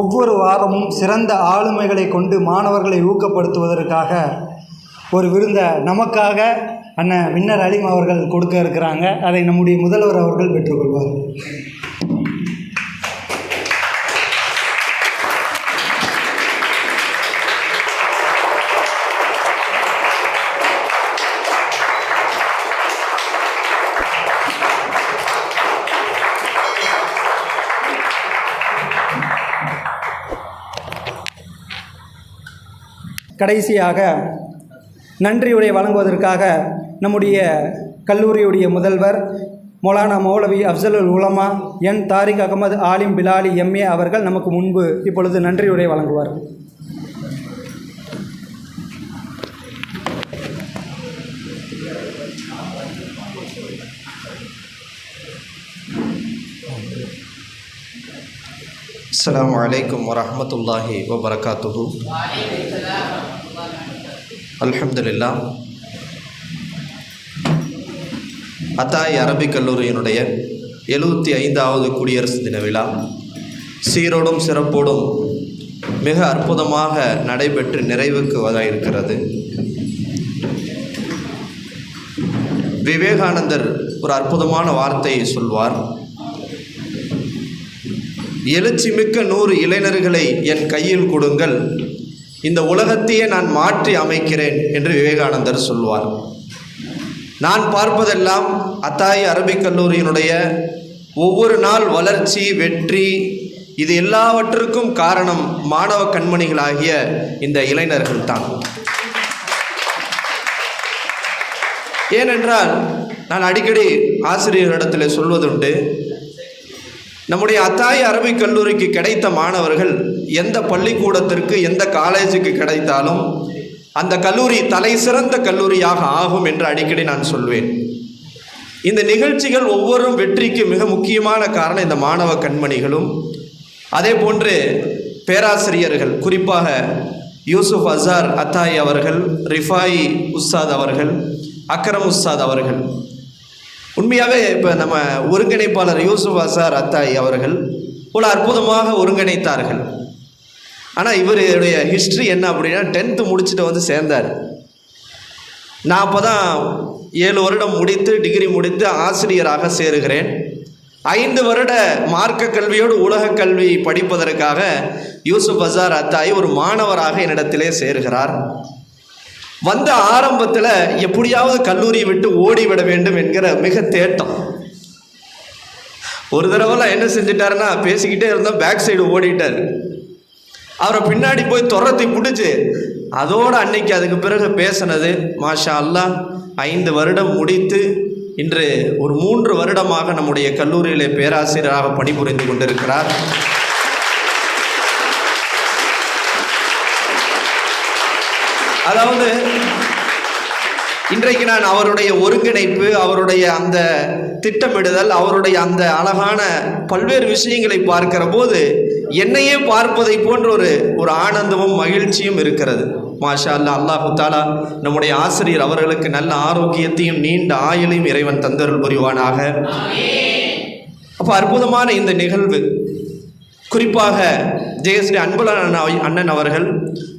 ஒவ்வொரு வாரமும் சிறந்த ஆளுமைகளை கொண்டு மாணவர்களை ஊக்கப்படுத்துவதற்காக ஒரு விருந்தை நமக்காக அண்ணன் வின்னர் அலிம் அவர்கள் கொடுக்க இருக்கிறாங்க. அதை நம்முடைய முதல்வர் அவர்கள் பெற்றுக்கொள்வார். கடைசியாக நன்றியுரை வழங்குவதற்காக நம்முடைய கல்லூரியுடைய முதல்வர் மௌலானா மௌலவி அப்சலுல் உலமா என் தாரிக் அகமது ஆலிம் பிலாலி எம்ஏ அவர்கள் நமக்கு முன்பு இப்பொழுது நன்றியுரை வழங்குவார். السلام عليكم ورحمة الله وبركاته الحمد لله அத்தாய் அரபிக் கல்லூரியினுடைய எழுபத்தி ஐந்தாவது குடியரசு தின விழா சீரோடும் சிறப்போடும் மிக அற்புதமாக நடைபெற்று நிறைவுக்கு வர இருக்கிறது விவேகானந்தர் ஒரு அற்புதமான வார்த்தையை சொல்வார் எழுச்சிமிக்க நூறு இளைஞர்களை என் கையில் கொடுங்கள். இந்த உலகத்தையே நான் மாற்றி அமைக்கிறேன் என்று விவேகானந்தர் சொல்வார் நான் பார்ப்பதெல்லாம் அத்தாய் அரபிக் கல்லூரியினுடைய ஒவ்வொரு நாள் வளர்ச்சி வெற்றி இது எல்லாவற்றுக்கும் காரணம் மாணவ கண்மணிகளாகிய இந்த இளைஞர்கள் தான் ஏனென்றால் நான் அடிக்கடி ஆசிரியர்களிடத்தில் சொல்வதுண்டு நம்முடைய அத்தாய் அரபிக் கல்லூரிக்கு கிடைத்த மாணவர்கள் எந்த பள்ளிக்கூடத்திற்கு எந்த காலேஜுக்கு கிடைத்தாலும் அந்த கல்லூரி தலை சிறந்த கல்லூரியாக ஆகும் என்று அடிக்கடி நான் சொல்வேன். இந்த நிகழ்ச்சிகள் ஒவ்வொரும் வெற்றிக்கு மிக முக்கியமான காரணம் இந்த மாணவ கண்மணிகளும் அதே போன்று பேராசிரியர்கள் குறிப்பாக யூசுப் அசார் அத்தாய் அவர்கள் ரிஃபாயி உஸ்தாத் அவர்கள் அக்ரம் உஸ்தாத் அவர்கள் உண்மையாகவே இப்போ நம்ம ஒருங்கிணைப்பாளர் யூசுப் அசார் அத்தாய் அவர்கள் ஒரு அற்புதமாக ஒருங்கிணைத்தார்கள். ஆனால் இவருடைய ஹிஸ்ட்ரி என்ன அப்படின்னா டென்த்து முடிச்சுட்டு வந்து சேர்ந்தார். நான் அப்போ தான் ஏழு வருடம் முடித்து டிகிரி முடித்து ஆசிரியராக சேருகிறேன். ஐந்து வருட மார்க்க கல்வியோடு உலக கல்வி படிப்பதற்காக யூசுப் அசார் அத்தாய் ஒரு மாணவராக என்னிடத்திலே சேருகிறார். வந்த ஆரம்பத்தில் எப்படியாவது கல்லூரியை விட்டு ஓடிவிட வேண்டும் என்கிற மிக தேட்டம். ஒரு தடவைலாம் என்ன செஞ்சிட்டாருன்னா பேசிக்கிட்டே இருந்தால் பேக் சைடு ஓடிட்டார். அவரை பின்னாடி போய் துரத்தி பிடிச்சி அதோடு அன்னைக்கு அதுக்கு பிறகு பேசினது மாஷா அல்லாஹ் ஐந்து வருடம் முடித்து இன்று ஒரு மூன்று வருடமாக நம்முடைய கல்லூரியிலே பேராசிரியராக பணிபுரிந்து கொண்டிருக்கிறார். அதாவது இன்றைக்கு நான் அவருடைய ஒருங்கிணைப்பு அவருடைய அந்த திட்டமிடுதல் அவருடைய அந்த அழகான பல்வேறு விஷயங்களை பார்க்கிற போது என்னையே பார்ப்பதை போன்ற ஒரு ஒரு ஆனந்தமும் மகிழ்ச்சியும் இருக்கிறது. மாஷா அல்லா அல்லாஹு தாலா நம்முடைய ஆசிரியர் அவர்களுக்கு நல்ல ஆரோக்கியத்தையும் நீண்ட ஆயுளையும் இறைவன் தந்தருள் புரிவானாக. அப்போ அற்புதமான இந்த நிகழ்வு குறிப்பாக ஜெயஸ்ரீ அன்புலன் அண்ணன் அவர்கள்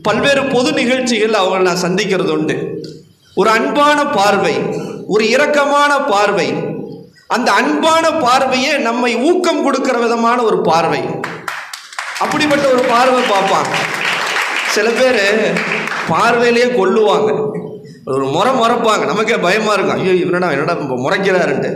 பல்வேறு பொது நிகழ்ச்சிகள் அவங்களை நான் சந்திக்கிறது உண்டு. ஒரு அன்பான பார்வை ஒரு இரக்கமான பார்வை. அந்த அன்பான பார்வையே நம்மை ஊக்கம் கொடுக்கிற விதமான ஒரு பார்வை. அப்படிப்பட்ட ஒரு பார்வை பார்ப்பாங்க. சில பேர் பார்வையிலேயே கொல்லுவாங்க. ஒரு முறை முறைப்பாங்க. நமக்கே பயமாக இருக்கும். ஐயோ இவனடா என்னடா முறைக்கிறாருன்ட்டு.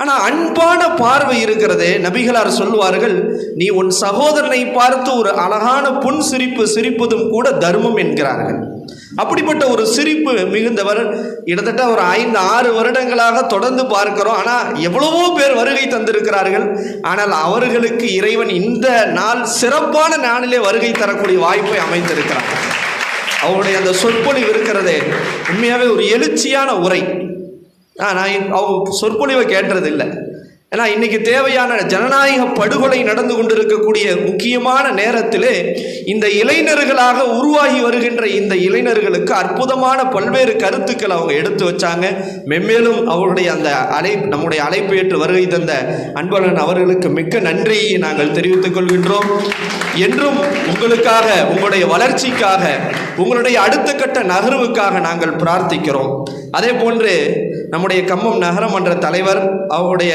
ஆனால் அன்பான பார்வை இருக்கிறதே நபிகளார் சொல்லுவார்கள் நீ உன் சகோதரனை பார்த்து ஒரு அழகான புன் சிரிப்பு சிரிப்பதும் கூட தர்மம் என்கிறார்கள். அப்படிப்பட்ட ஒரு சிரிப்பு மிகுந்தவர் கிட்டத்தட்ட ஒரு ஐந்து ஆறு வருடங்களாக தொடர்ந்து பார்க்கிறோம். ஆனால் எவ்வளவோ பேர் வருகை தந்திருக்கிறார்கள். ஆனால் அவர்களுக்கு இறைவன் இந்த நாள் சிறப்பான நாளிலே வருகை தரக்கூடிய வாய்ப்பை அமைந்திருக்கிறார் அவருடைய அந்த சொற்பொழிவு இருக்கிறதே. உண்மையாகவே ஒரு எழுச்சியான உரை. ஆ நான் அவங்க சொற்பொழிவை கேட்டதில்லை. ஏன்னா இன்னைக்கு தேவையான ஜனநாயக படுகொலை நடந்து கொண்டிருக்கக்கூடிய முக்கியமான நேரத்திலே இந்த இளைஞர்களாக உருவாகி வருகின்ற இந்த இளைஞர்களுக்கு அற்புதமான பல்வேறு கருத்துக்கள் அவங்க எடுத்து வச்சாங்க. மென்மேலும் அவருடைய அந்த அழை நம்முடைய அழைப்பு ஏற்று வருகை தந்த அன்பழகன் அவர்களுக்கு மிக்க நன்றியை நாங்கள் தெரிவித்துக் கொள்கின்றோம். என்றும் உங்களுக்காக உங்களுடைய வளர்ச்சிக்காக உங்களுடைய அடுத்த கட்ட நகர்வுக்காக நாங்கள் பிரார்த்திக்கிறோம். அதே போன்று நம்முடைய கம்மம் நகரமன்ற தலைவர் அவருடைய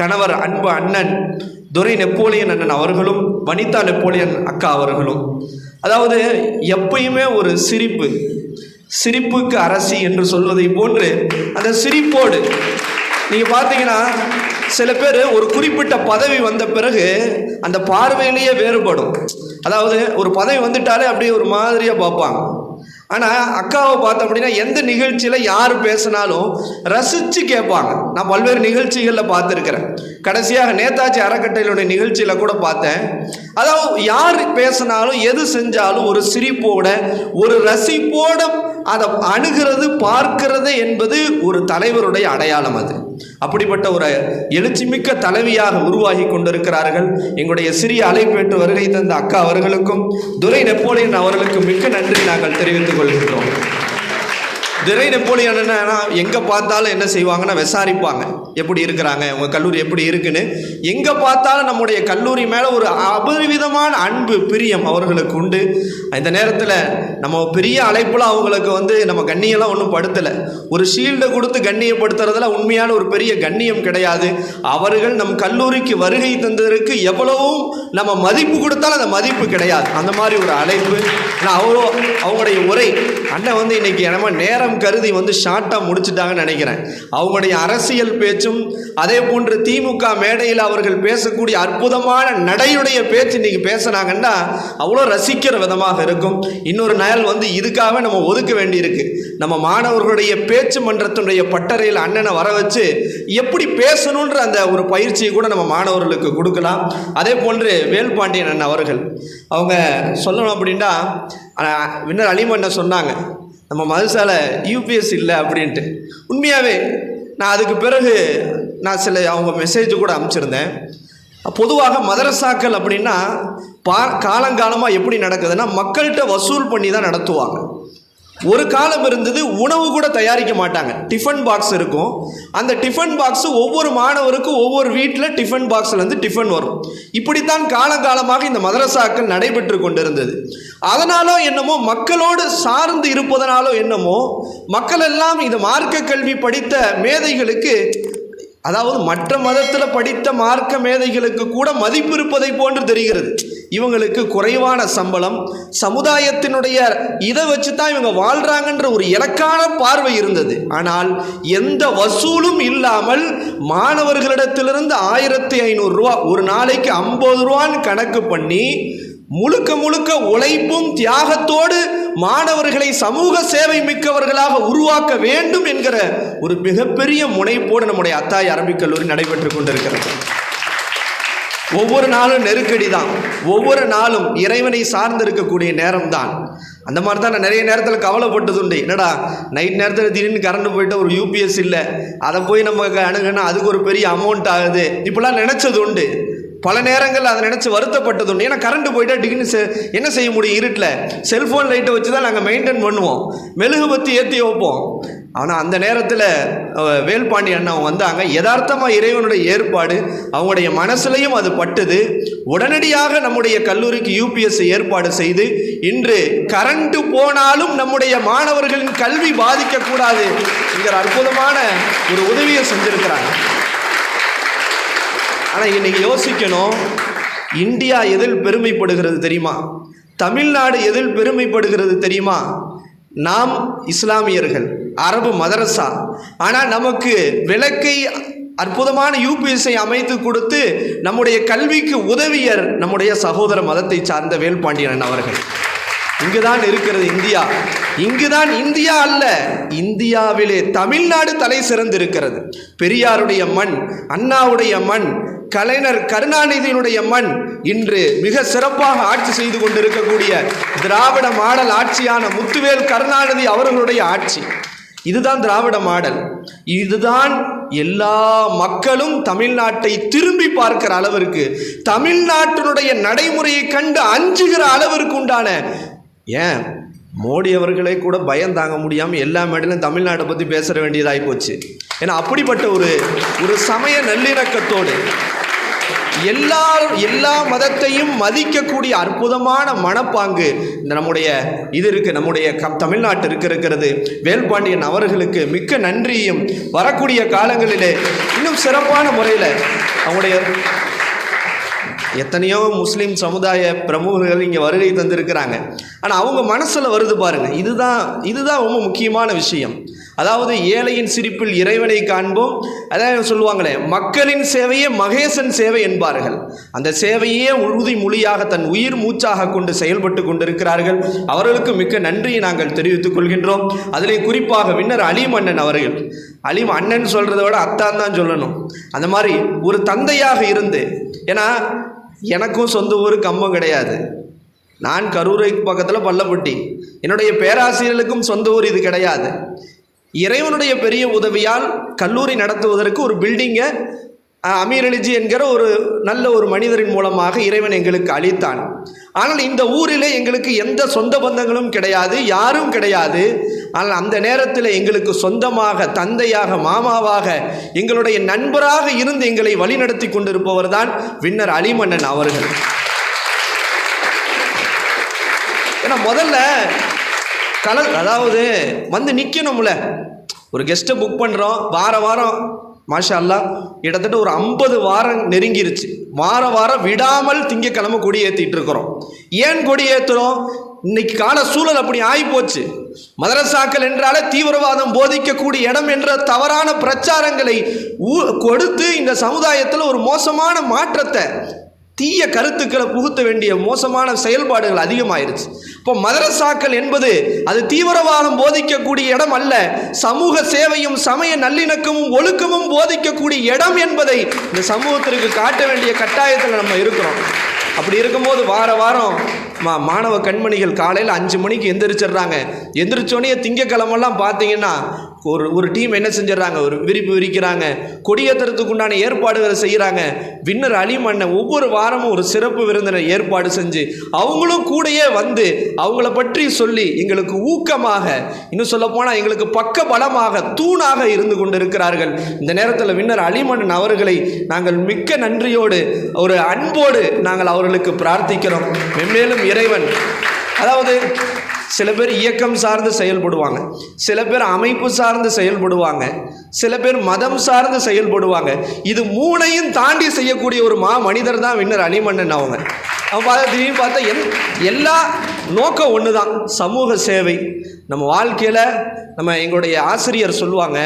கணவர் அன்பு அண்ணன் துரை நெப்போலியன் அண்ணன் அவர்களும் வனிதா நெப்போலியன் அக்கா அவர்களும். அதாவது எப்பயுமே ஒரு சிரிப்பு சிரிப்புக்கு அரசி என்று சொல்வதை போன்று அந்த சிரிப்போடு நீங்கள் பார்த்தீங்கன்னா சில பேர் ஒரு குறிப்பிட்ட பதவி வந்த பிறகு அந்த பார்வையிலேயே வேறுபடும். அதாவது ஒரு பதவி வந்துட்டாலே அப்படியே ஒரு மாதிரியாக பார்ப்பாங்க. ஆனால் அக்காவை பார்த்தோம் அப்படின்னா எந்த நிகழ்ச்சியில் யார் பேசினாலும் ரசித்து கேட்பாங்க. நான் பல்வேறு நிகழ்ச்சிகளில் பார்த்துருக்கிறேன். கடைசியாக நேதாஜி அறக்கட்டளையுடைய நிகழ்ச்சியில் கூட பார்த்தேன். அதாவது யார் பேசினாலும் எது செஞ்சாலும் ஒரு சிரிப்போட ஒரு ரசிப்போட அதை அணுகிறது பார்க்கிறது என்பது ஒரு தலைவருடைய அடையாளம் அது. அப்படிப்பட்ட ஒரு எழுச்சிமிக்க தலைவியாக உருவாகி கொண்டிருக்கிறார்கள். எங்களுடைய சிறிய அழைப்பேற்று வருகை தந்த அக்கா அவர்களுக்கும் துரை நெப்போலியன் அவர்களுக்கும் மிக்க நன்றி நாங்கள் தெரிவித்துக் கொள்கின்றோம். திரை நெப்போலியன் என்னன்னா எங்கே பார்த்தாலும் என்ன செய்வாங்கன்னா விசாரிப்பாங்க. எப்படி இருக்கிறாங்க உங்கள் கல்லூரி எப்படி இருக்குன்னு. எங்கே பார்த்தாலும் நம்முடைய கல்லூரி மேலே ஒரு அபரிவிதமான அன்பு பிரியம் அவர்களுக்கு உண்டு. இந்த நேரத்தில் நம்ம பெரிய அழைப்பில் அவங்களுக்கு வந்து நம்ம கண்ணியெல்லாம் ஒன்றும் படுத்தலை. ஒரு ஷீல்டை கொடுத்து கண்ணியப்படுத்துறதுல உண்மையான ஒரு பெரிய கண்ணியம் கிடையாது. அவர்கள் நம் கல்லூரிக்கு வருகை தந்ததற்கு எவ்வளவும் நம்ம மதிப்பு கொடுத்தாலும் அந்த மதிப்பு கிடையாது. அந்த மாதிரி ஒரு அழைப்பு. ஆனால் அவ்வளோ அவங்களுடைய உரை அண்ணன் வந்து இன்னைக்கு நம்ம நேரம் கருதி வந்து ஷார்ட்டாக முடிச்சிட்டாங்கன்னு நினைக்கிறேன். அவங்களுடைய அரசியல் பேச்சும் அதே போன்று திமுக மேடையில் அவர்கள் பேசக்கூடிய அற்புதமான நடையுடைய பேச்சு இன்றைக்கி பேசுனாங்கன்னா அவ்வளோ ரசிக்கிற விதமாக இருக்கும். இன்னொரு நாள் வந்து இதுக்காக நம்ம ஒதுக்க வேண்டியிருக்கு. நம்ம மாணவர்களுடைய பேச்சு மன்றத்தினுடைய பட்டறையில் அண்ணனை வர வச்சு எப்படி பேசணுன்ற அந்த ஒரு பயிற்சியை கூட நம்ம மாணவர்களுக்கு கொடுக்கலாம். அதே போன்று வேல்பாண்டியன் அண்ணன் அவர்கள். அவங்க சொல்லணும் அப்படின்னா வின்னர் அலிமண்ண சொன்னாங்க நம்ம மதுசால யூபிஎஸ் இல்லை அப்படின்ட்டு. உண்மையாகவே நான் அதுக்கு பிறகு நான் சில அவங்க மெசேஜ் கூட அனுப்பிச்சிருந்தேன். பொதுவாக மதரசாக்கள் அப்படின்னா பா காலங்காலமாக எப்படி நடக்குதுன்னா மக்கள்கிட்ட வசூல் பண்ணி தான் நடத்துவாங்க. ஒரு காலம் இருந்தது உணவு கூட தயாரிக்க மாட்டாங்க. டிஃபன் பாக்ஸ் இருக்கும். அந்த டிஃபன் பாக்ஸ் ஒவ்வொரு மாணவருக்கும் ஒவ்வொரு வீட்டில் டிஃபன் பாக்ஸில் வந்து டிஃபன் வரும். இப்படித்தான் காலங்காலமாக இந்த மதரசாக்கள் நடைபெற்று கொண்டிருந்தது. அதனாலோ என்னமோ மக்களோடு சார்ந்து இருப்பதனாலோ என்னமோ மக்கள் எல்லாம் இந்த மார்க்க கல்வி படித்த மேதைகளுக்கு அதாவது மற்ற மதத்தில் படித்த மார்க்க மேதைகளுக்கு கூட மதிப்பு இருப்பதை போன்று தெரிகிறது. இவங்களுக்கு குறைவான சம்பளம் சமுதாயத்தினுடைய இதை வச்சு தான் இவங்க வாழ்கிறாங்கன்ற ஒரு இலக்கான பார்வை இருந்தது. ஆனால் எந்த வசூலும் இல்லாமல் மாணவர்களிடத்திலிருந்து ஆயிரத்தி ஐநூறுரூவா ஒரு நாளைக்கு ஐம்பது ரூபான்னு கணக்கு பண்ணி முழுக்க முழுக்க உழைப்பும் தியாகத்தோடு மாணவர்களை சமூக சேவை மிக்கவர்களாக உருவாக்க வேண்டும் என்கிற ஒரு மிகப்பெரிய முனைப்போடு நம்முடைய அத்தாய் அரபிக் கல்லூரி நடைபெற்று கொண்டிருக்கிறது. ஒவ்வொரு நாளும் நெருக்கடி தான். ஒவ்வொரு நாளும் இறைவனை சார்ந்து இருக்கக்கூடிய நேரம் தான். அந்த மாதிரி தான் நான் நிறைய நேரத்தில் கவலைப்பட்டது உண்டு என்னடா நைட் நேரத்தில் திடீர்னு கரண்ட் போயிட்டு ஒரு யூபிஎஸ் இல்லை. அதை போய் நம்ம அணுகுனா அதுக்கு ஒரு பெரிய அமௌண்ட் ஆகுது. இப்படிலாம் நினச்சது உண்டு பல நேரங்கள் அதை நினச்சி வருத்தப்பட்டது உண்டு ஏன்னா கரண்ட் போயிட்டா டிகின்னு என்ன செய்ய முடியும்? இருட்டில். செல்ஃபோன் லைட்டை வச்சு தான் நாங்கள் மெயின்டைன் பண்ணுவோம். மெழுகுபத்தி ஏற்றி வைப்போம். ஆனால் அந்த நேரத்தில் வேல்பாண்டி அண்ணா வந்தாங்க. யதார்த்தமாக இறைவனுடைய ஏற்பாடு அவங்களுடைய மனசுலையும் அது பட்டுது. உடனடியாக நம்முடைய கல்லூரிக்கு யூபிஎஸ் ஏற்பாடு செய்து இன்று கரண்ட்டு போனாலும் நம்முடைய மாணவர்களின் கல்வி பாதிக்கக்கூடாது என்கிற அற்புதமான ஒரு உதவியை செஞ்சுருக்கிறாங்க. ஆனால் இன்னைக்கு யோசிக்கணும். இந்தியா எதில் பெருமைப்படுகிறது தெரியுமா? தமிழ்நாடு எதில் பெருமைப்படுகிறது தெரியுமா? நாம் இஸ்லாமியர்கள் அரபு மதரசா ஆனால் நமக்கு விளக்கை அற்புதமான யூபிஎஸ்ஐ அமைத்து கொடுத்து நம்முடைய கல்விக்கு உதவியர் நம்முடைய சகோதர மதத்தை சார்ந்த வேல்பாண்டியன் அவர்கள். இங்குதான் இருக்கிறது இந்தியா. இங்குதான் இந்தியா அல்ல இந்தியாவிலே தமிழ்நாடு தலை சிறந்திருக்கிறது. பெரியாருடைய மண் அண்ணாவுடைய மண் கலைஞர் கருணாநிதியினுடைய மண் இன்று மிக சிறப்பாக ஆட்சி செய்து கொண்டிருக்கக்கூடிய திராவிட மாடல் ஆட்சியான முத்துவேல் கருணாநிதி அவர்களுடைய ஆட்சி. இதுதான் திராவிட மாடல். இதுதான் எல்லா மக்களும் தமிழ்நாட்டை திரும்பி பார்க்கிற அளவிற்கு தமிழ்நாட்டினுடைய நடைமுறையை கண்டு அஞ்சுகிற அளவிற்கு உண்டான ஏன்? மோடி அவர்களே கூட பயம் தாங்க முடியாமல் எல்லா மேடையிலும் தமிழ்நாட்டை பற்றி பேசுகிற வேண்டியதாகி போச்சு. ஏன்னா அப்படிப்பட்ட ஒரு ஒரு சமய நல்லிணக்கத்தோடு எல்லா எல்லா மதத்தையும் மதிக்கக்கூடிய அற்புதமான மனப்பாங்கு இந்த நம்முடைய இது இருக்குது நம்முடைய கம் தமிழ்நாட்டு இருக்க இருக்கிறது. வேல்பாண்டியன் அவர்களுக்கு மிக்க நன்றியும். வரக்கூடிய காலங்களிலே இன்னும் சிறப்பான முறையில் அவங்களுடைய எத்தனையோ முஸ்லீம் சமுதாய பிரமுகர்கள் இங்கே வருகை தந்திருக்கிறாங்க. ஆனால் அவங்க மனசில் வருது பாருங்கள் இதுதான் இதுதான் ரொம்ப முக்கியமான விஷயம். அதாவது ஏழையின் சிரிப்பில் இறைவனை காண்போம். அதான் சொல்லுவாங்களே மக்களின் சேவையே மகேசன் சேவை என்பார்கள். அந்த சேவையே உறுதி மொழியாக தன் உயிர் மூச்சாக கொண்டு செயல்பட்டு கொண்டிருக்கிறார்கள். அவர்களுக்கு மிக்க நன்றியை நாங்கள் தெரிவித்துக் கொள்கின்றோம். அதிலே குறிப்பாக வின்னர் அலிமன்னன் அவர்கள். அலிம் அண்ணன் சொல்கிறத விட அத்தான் தான் சொல்லணும். அந்த மாதிரி ஒரு தந்தையாக இருந்து ஏன்னா எனக்கும் சொந்த ஊர் கம்பம் கிடையாது. நான் கரூரை பக்கத்தில் பள்ளப்பட்டி. என்னுடைய பேராசிரியர்களுக்கும் சொந்த ஊர் இது கிடையாது. இறைவனுடைய பெரிய உதவியால் கல்லூரி நடத்துவதற்கு ஒரு பில்டிங்கை அமீர் அலிஜி என்கிற ஒரு நல்ல ஒரு மனிதரின் மூலமாக இறைவன் எங்களுக்கு அளித்தான். ஆனால் இந்த ஊரில் எங்களுக்கு எந்த சொந்த பந்தங்களும் கிடையாது யாரும் கிடையாது. ஆனால் அந்த நேரத்தில் எங்களுக்கு சொந்தமாக தந்தையாக மாமாவாக எங்களுடைய நண்பராக இருந்து எங்களை வழிநடத்தி கொண்டிருப்பவர் தான் வின்னர் அலிமன்னன் அவர்கள். ஏன்னா முதல்ல கல அதாவது வந்து நிற்கணும்ல ஒரு கெஸ்ட்டை புக் பண்ணுறோம் வார வாரம் மாஷா கிட்டத்தட்ட ஒரு ஐம்பது வாரம் நெருங்கிருச்சு. வார வாரம் விடாமல் திங்கக்கிழமை கொடி ஏற்றிட்டு இருக்கிறோம் ஏன் கொடி ஏற்றுறோம் இன்னைக்கு கால சூழல் அப்படி ஆகிப்போச்சு மதரசாக்கள் என்றாலே தீவிரவாதம் போதிக்கக்கூடிய இடம் என்ற தவறான பிரச்சாரங்களை ஊ- கொடுத்து இந்த சமுதாயத்தில் ஒரு மோசமான மாற்றத்தை தீய கருத்துக்களை புகுத்த வேண்டிய மோசமான செயல்பாடுகள் அதிகமாயிருச்சு. இப்போ மதரசாக்கள் என்பது அது தீவிரவாதம் போதிக்கக்கூடிய இடம் அல்ல. சமூக சேவையும் சமய நல்லிணக்கமும் ஒழுக்கமும் போதிக்கக்கூடிய இடம் என்பதை இந்த சமூகத்திற்கு காட்ட வேண்டிய கட்டாயத்தில் நம்ம இருக்கிறோம். அப்படி இருக்கும்போது வார வாரம் மா மாணவ கண்மணிகள் காலையில் அஞ்சு மணிக்கு எந்திரிச்சிடுறாங்க. எந்திரிச்சோடனே திங்கக்கிழமெல்லாம் பார்த்தீங்கன்னா ஒரு ஒரு டீம் என்ன செஞ்சிடறாங்க? ஒரு விரிப்பு விரிக்கிறாங்க. கொடியேற்றுறதுக்கு உண்டான ஏற்பாடுகளை செய்கிறாங்க வின்னர் அலிமண்ணை ஒவ்வொரு வாரமும் ஒரு சிறப்பு விருந்தினர் ஏற்பாடு செஞ்சு அவங்களும் கூடயே வந்து அவங்கள பற்றி சொல்லி எங்களுக்கு ஊக்கமாக இன்னும் சொல்லப்போனால் எங்களுக்கு பக்க பலமாக தூணாக இருந்து கொண்டிருக்கிறார்கள். இந்த நேரத்தில் வின்னர் அலிமண்ணன் அவர்களை நாங்கள் மிக்க நன்றியோடு ஒரு அன்போடு நாங்கள் அவர்களுக்கு பிரார்த்திக்கிறோம். மென்மேலும் இறைவன். அதாவது சில பேர் இயக்கம் சார்ந்து செயல்படுவாங்க. சில பேர் அமைப்பு சார்ந்து செயல்படுவாங்க. சில பேர் மதம் சார்ந்து செயல்படுவாங்க. இது மூணையும் தாண்டி செய்யக்கூடிய ஒரு மா மனிதர் தான் வின்னர் அணிமன்னன் அவங்க. அவன் பார்த்தா திடீர்னு பார்த்தா எல் எல்லா நோக்கம் ஒன்று தான் சமூக சேவை. நம்ம வாழ்க்கையில் நம்ம எங்களுடைய ஆசிரியர் சொல்லுவாங்க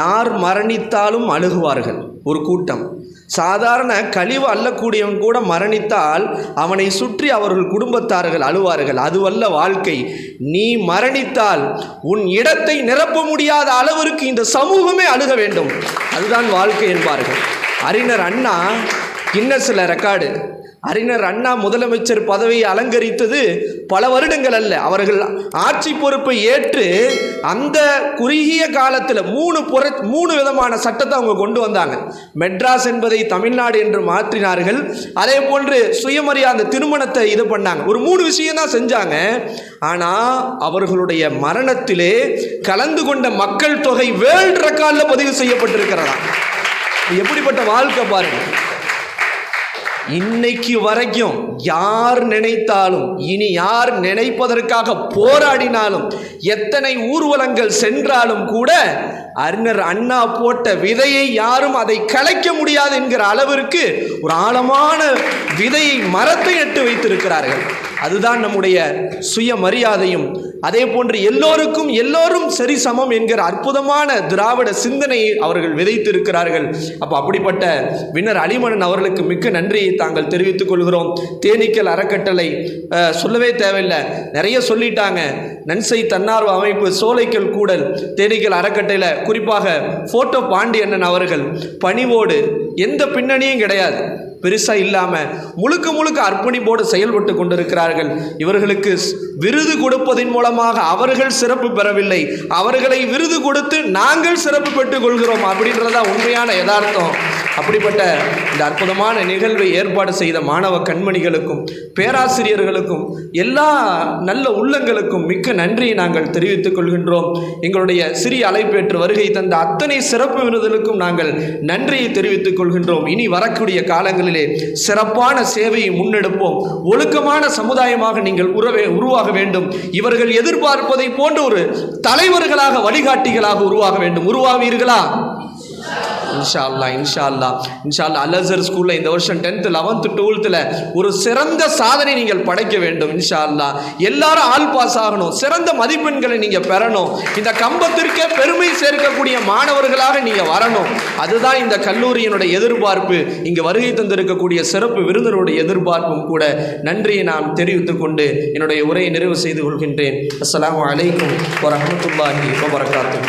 யார் மரணித்தாலும் அழுகுவார்கள். ஒரு கூட்டம். சாதாரண கழிவு அள்ளக்கூடியவன் கூட மரணித்தால் அவனை சுற்றி அவர்கள் குடும்பத்தார்கள் அழுவார்கள். அதுவல்ல வாழ்க்கை. நீ மரணித்தால் உன் இடத்தை நிரப்ப முடியாத அளவிற்கு இந்த சமூகமே அழுக வேண்டும். அதுதான் வாழ்க்கை என்பார்கள். அறிஞர் அண்ணா கின்னஸில் ரெக்கார்டு அறிஞர் அண்ணா முதலமைச்சர் பதவியை அலங்கரித்தது பல வருடங்கள் அல்ல. அவர்கள் ஆட்சி பொறுப்பை ஏற்று அந்த குறுகிய காலத்தில் மூணு புற மூணு விதமான சட்டத்தை அவங்க கொண்டு வந்தாங்க. மெட்ராஸ் என்பதை தமிழ்நாடு என்று மாற்றினார்கள். அதே போன்று சுயமரியாதை திருமணத்தை இது பண்ணாங்க. ஒரு மூணு விஷயம் தான் செஞ்சாங்க. ஆனால் அவர்களுடைய மரணத்திலே கலந்து கொண்ட மக்கள் தொகை வேர்ல்ட் ரெக்கார்டில் பதிவு செய்யப்பட்டிருக்கிறதா? எப்படிப்பட்ட வாழ்க்கை பாருங்கள் இன்னைக்கு வரைக்கும் யார் நினைத்தாலும் இனி யார் நினைப்பதற்காக போராடினாலும் எத்தனை ஊர்வலங்கள் சென்றாலும் கூட அறிஞர் அண்ணா போட்ட விதையை யாரும் அதை கலைக்க முடியாது என்கிற அளவிற்கு ஒரு ஆழமான விதையை மரத்தை எட்டு வைத்திருக்கிறார்கள். அதுதான் நம்முடைய சுயமரியாதையும். அதே போன்று எல்லோருக்கும் எல்லோரும் சரி சமம் என்கிற அற்புதமான திராவிட சிந்தனையை அவர்கள் விதைத்திருக்கிறார்கள். அப்போ அப்படிப்பட்ட வின்னர் அலிமணன் அவர்களுக்கு மிக்க நன்றியை தாங்கள் தெரிவித்துக் கொள்கிறோம். தேனீக்கள் அறக்கட்டளை அஹ், சொல்லவே தேவையில்லை. நிறைய சொல்லிட்டாங்க. நன்சை தன்னார்வ அமைப்பு சோலைக்கல் கூடல் தேனீக்கள் அறக்கட்டையில் குறிப்பாக ஃபோட்டோ பாண்டியண்ணன் அவர்கள் பணிவோடு எந்த பின்னணியும் கிடையாது. பெருசாக இல்லாமல் முழுக்க முழுக்க அர்ப்பணிப்போடு செயல்பட்டு கொண்டிருக்கிறார்கள். இவர்களுக்கு விருது கொடுப்பதன் மூலமாக அவர்கள் சிறப்பு பெறவில்லை. அவர்களை விருது கொடுத்து நாங்கள் சிறப்பு பெற்றுக் கொள்கிறோம் அப்படின்றதா உண்மையான யதார்த்தம். அப்படிப்பட்ட இந்த அற்புதமான நிகழ்வை ஏற்பாடு செய்த மாணவ கண்மணிகளுக்கும் பேராசிரியர்களுக்கும் எல்லா நல்ல உள்ளங்களுக்கும் மிக்க நன்றியை நாங்கள் தெரிவித்துக் கொள்கின்றோம். எங்களுடைய சிறிய அழைப்பேற்று வருகை தந்த அத்தனை சிறப்பு விருதுகளுக்கும் நாங்கள் நன்றியை தெரிவித்துக் கொள்கின்றோம். இனி வரக்கூடிய காலங்களில் சிறப்பான சேவையை முன்னெடுப்போம். ஒழுக்கமான சமுதாயமாக நீங்கள் உறவே உருவாக வேண்டும். இவர்கள் எதிர்பார்ப்பதை போன்ற ஒரு தலைவர்களாக வழிகாட்டிகளாக உருவாக வேண்டும். உருவாவீர்களா? இன்ஷா அல்லா இன்ஷா அல்லா இன்ஷா அல்லா அலசர் ஸ்கூலில் இந்த வருஷம் டென்த்து லெவன்த்து டுவெல்த்தில் ஒரு சிறந்த சாதனை நீங்கள் படைக்க வேண்டும் இன்ஷா அல்லா எல்லாரும் ஆல் பாஸ் ஆகணும். சிறந்த மதிப்பெண்களை நீங்கள் பெறணும். இந்த கம்பத்திற்கே பெருமை சேர்க்கக்கூடிய மாணவர்களாக நீங்கள் வரணும். அதுதான் இந்த கல்லூரியினுடைய எதிர்பார்ப்பு. இங்கு வருகை தந்திருக்கக்கூடிய சிறப்பு விருந்தினருடைய எதிர்பார்ப்பும் கூட நன்றியை நான் தெரிவித்துக் கொண்டு என்னுடைய உரையை நிறைவு செய்து கொள்கின்றேன். அஸ்லாம் அலைக்கும் வரஹ்மத்துல்லாஹி வபரகாத்துஹு.